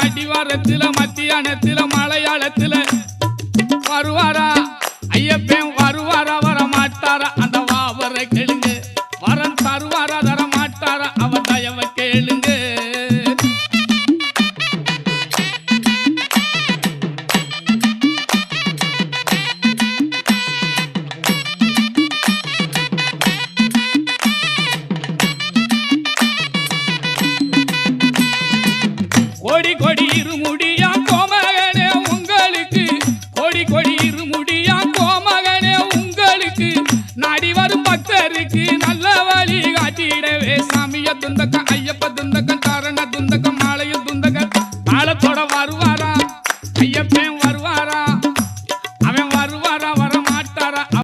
அடிவாரத்தில் மத்தியானத்தில் மலையாளத்தில். வருவாரா? ஐயப்பன் வருவாரா? வர மாட்டாரா அந்த வாவரை கெடுங்க. வரம் தருவாரா? தர மாட்டாரா அவ தயவை கொடி கொடி இருமுடியா கோமகனே உங்களுக்கு. கொடி கொடி இருமுடியா கோமகனே உங்களுக்கு. நாடி வரும் பக்தருக்கு நல்ல வழி காட்டிடவே. சாமிய துந்தக்கம் ஐயப்ப துந்தக்கம் தரண துந்தக்கம் மாலைய துந்தக்கம் ஆழத்தோட வருவாரா ஐயப்பன்